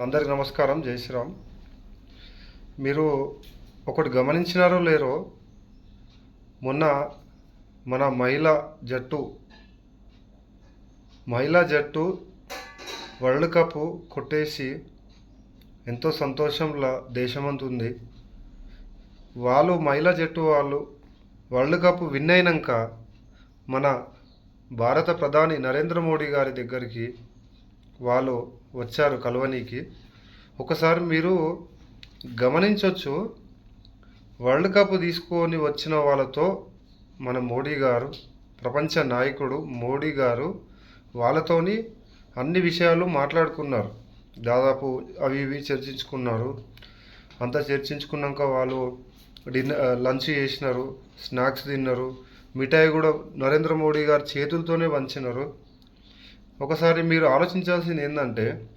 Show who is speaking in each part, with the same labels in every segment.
Speaker 1: అందరికి నమస్కారం జై శ్రీరామ్. మీరు ఒకటి గమనించినారో లేరో మొన్న మన మహిళా జట్టు మహిళా జట్టు వరల్డ్ కప్ కొట్టేసి ఎంతో సంతోషంలా దేశమంతుంది వాళ్ళు మహిళా జట్టు వాళ్ళు వరల్డ్ కప్ విన్ అయినాక మన భారత ప్రధాని నరేంద్ర మోడీ గారి దగ్గరికి వాళ్ళు వచ్చారు కలవనీకి. ఒకసారి మీరు గమనించవచ్చు వరల్డ్ కప్ తీసుకొని వచ్చిన వాళ్ళతో మన మోడీ గారు ప్రపంచ నాయకుడు మోడీ గారు వాళ్ళతోని అన్ని విషయాలు మాట్లాడుకున్నారు. దాదాపు అవి ఇవి చర్చించుకున్నారు. అంతా చర్చించుకున్నాక వాళ్ళు డిన్నర్ లంచ్ చేసినారు స్నాక్స్ తిన్నారు. మిఠాయి కూడా నరేంద్ర మోడీ గారు చేతులతోనే వంచినారు. ఒకసారి మీరు ఆలోచించాల్సింది ఏంటంటే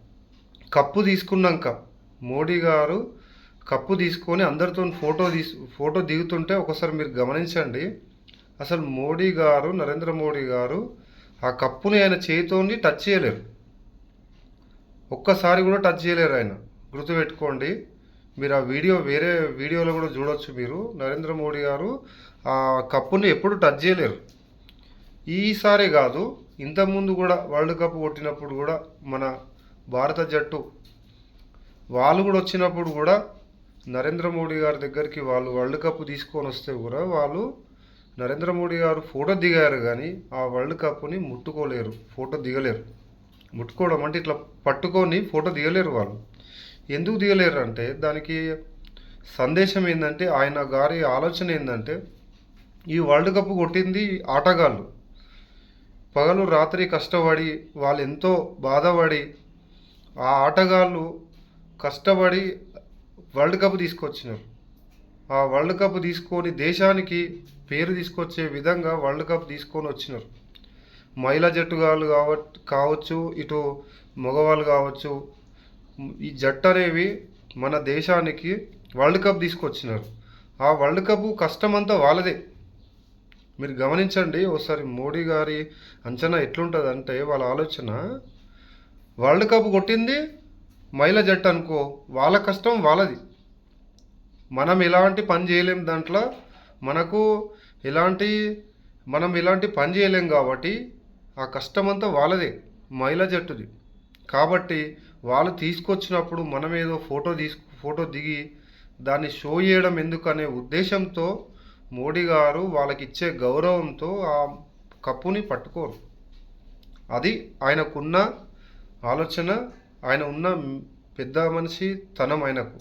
Speaker 1: కప్పు తీసుకున్నాక మోడీ గారు కప్పు తీసుకొని అందరితో ఫోటో తీసు ఫోటో దిగుతుంటే ఒకసారి మీరు గమనించండి. అసలు మోడీ గారు నరేంద్ర మోడీ గారు ఆ కప్పుని ఆయన చేతితోని టచ్ చేయలేరు. ఒక్కసారి కూడా టచ్ చేయలేరు ఆయన. గుర్తుపెట్టుకోండి మీరు ఆ వీడియో వేరే వీడియోలో కూడా చూడొచ్చు మీరు. నరేంద్ర మోడీ గారు ఆ కప్పుని ఎప్పుడు టచ్ చేయలేరు. ఈసారి కాదు ఇంతకుముందు కూడా వరల్డ్ కప్ కొట్టినప్పుడు కూడా మన భారత జట్టు వాళ్ళు కూడా వచ్చినప్పుడు కూడా నరేంద్ర మోడీ గారి దగ్గరికి వాళ్ళు వరల్డ్ కప్ తీసుకొని వస్తే కూడా వాళ్ళు నరేంద్ర మోడీ గారు ఫోటో దిగారు కానీ ఆ వరల్డ్ కప్ని ముట్టుకోలేరు ఫోటో దిగలేరు. ముట్టుకోవడం అంటే ఇట్లా పట్టుకొని ఫోటో దిగలేరు వాళ్ళు. ఎందుకు దిగలేరు అంటే దానికి సందేశం ఏంటంటే ఆయన గారి ఆలోచన ఏంటంటే ఈ వరల్డ్ కప్ కొట్టింది ఆటగాళ్ళు. పగలు రాత్రి కష్టపడి వాళ్ళు ఎంతో బాధపడి ఆ ఆటగాళ్ళు కష్టపడి వరల్డ్ కప్ తీసుకొచ్చినారు. ఆ వరల్డ్ కప్ తీసుకొని దేశానికి పేరు తీసుకొచ్చే విధంగా వరల్డ్ కప్ తీసుకొని వచ్చినారు. మహిళా జట్టుగాళ్ళు కావ కావచ్చు ఇటు మగవాళ్ళు కావచ్చు ఈ జట్టు అనేవి మన దేశానికి వరల్డ్ కప్ తీసుకొచ్చినారు. ఆ వరల్డ్ కప్ కష్టమంతా వాళ్ళదే. మీరు గమనించండి ఒకసారి మోడీ గారి అంచనా ఎట్లుంటుంది అంటే వాళ్ళ ఆలోచన వరల్డ్ కప్ కొట్టింది మహిళా జట్టు అనుకో వాళ్ళ కష్టం వాళ్ళది. మనం ఎలాంటి పని చేయలేం దాంట్లో మనకు ఎలాంటి మనం ఎలాంటి పని చేయలేం కాబట్టి ఆ కష్టం అంతా వాళ్ళదే మహిళా జట్టుది. కాబట్టి వాళ్ళు తీసుకొచ్చినప్పుడు మనం ఏదో ఫోటో తీసుకు ఫోటో దిగి దాన్ని షో చేయడం ఎందుకనే ఉద్దేశంతో మోడీ గారు వాళ్ళకి ఇచ్చే గౌరవంతో ఆ కప్పుని పట్టుకోరు. అది ఆయనకున్న ఆలోచన ఆయన ఉన్న పెద్ద మనిషి తనం ఆయనకు.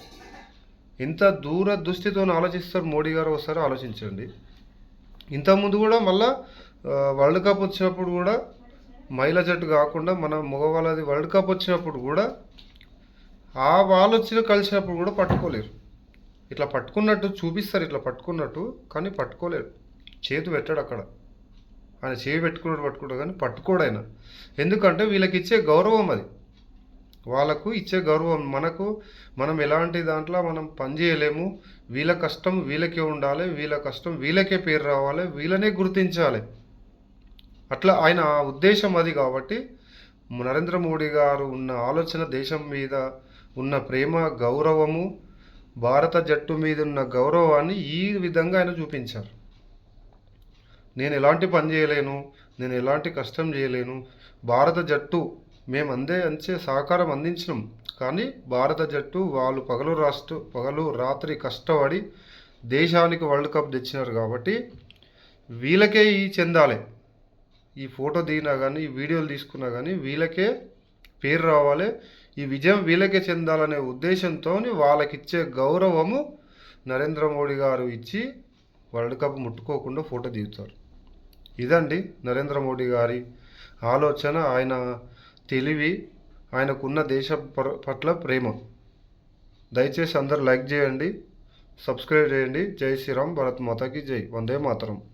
Speaker 1: ఇంత దూర దృష్టితో ఆలోచిస్తారు మోడీ గారు ఒకసారి ఆలోచించండి. ఇంతకుముందు కూడా మళ్ళా వరల్డ్ కప్ వచ్చినప్పుడు కూడా మహిళా జట్టు కాకుండా మన మగవాళ్ళది వరల్డ్ కప్ వచ్చినప్పుడు కూడా ఆ వాళ్ళు వచ్చిన కలిసినప్పుడు కూడా పట్టుకోలేరు. ఇట్లా పట్టుకున్నట్టు చూపిస్తారు ఇట్లా పట్టుకున్నట్టు కానీ పట్టుకోలేరు. చేతి పెట్టాడు అక్కడ. ఆయన చేయి పెట్టుకున్నాడు పట్టుకుంటాడు కానీ పట్టుకోడు ఆయన. ఎందుకంటే వీళ్ళకి ఇచ్చే గౌరవం అది. వాళ్ళకు ఇచ్చే గౌరవం మనకు మనం ఎలాంటి దాంట్లో మనం పని చేయలేము. వీళ్ళ కష్టం వీళ్ళకే ఉండాలి వీళ్ళ కష్టం వీళ్ళకే పేరు రావాలి వీళ్ళనే గుర్తించాలి. అట్లా ఆయన ఆ ఉద్దేశం అది కాబట్టి నరేంద్ర మోడీ గారు ఉన్న ఆలోచన దేశం మీద ఉన్న ప్రేమ గౌరవము భారత జట్టు మీద ఉన్న గౌరవాన్ని ఈ విధంగా ఆయన చూపించారు. నేను ఎలాంటి పని చేయలేను నేను ఎలాంటి కష్టం చేయలేను. భారత జట్టు మేము అందే అంచే సహకారం అందించినాం. కానీ భారత జట్టు వాళ్ళు పగలు రాష్ట్ర పగలు రాత్రి కష్టపడి దేశానికి వరల్డ్ కప్ తెచ్చినారు కాబట్టి వీళ్ళకే ఈ చెందాలి. ఈ ఫోటో దిగినా కానీ ఈ వీడియోలు తీసుకున్నా కానీ వీళ్ళకే పేరు రావాలి. ఈ విజయం వీళ్ళకే చెందాలనే ఉద్దేశంతో వాళ్ళకి ఇచ్చే గౌరవము నరేంద్ర మోడీ గారు ఇచ్చి వరల్డ్ కప్ ముట్టుకోకుండా ఫోటో దిగుతారు. ఇదండి నరేంద్ర మోడీ గారి ఆలోచన ఆయన తెలివి ఆయనకున్న దేశ పట్ల ప్రేమ. దయచేసి అందరు లైక్ చేయండి సబ్స్క్రైబ్ చేయండి. జై శ్రీరామ్ భరత్ మాతాకి జై. వందే మాతరం.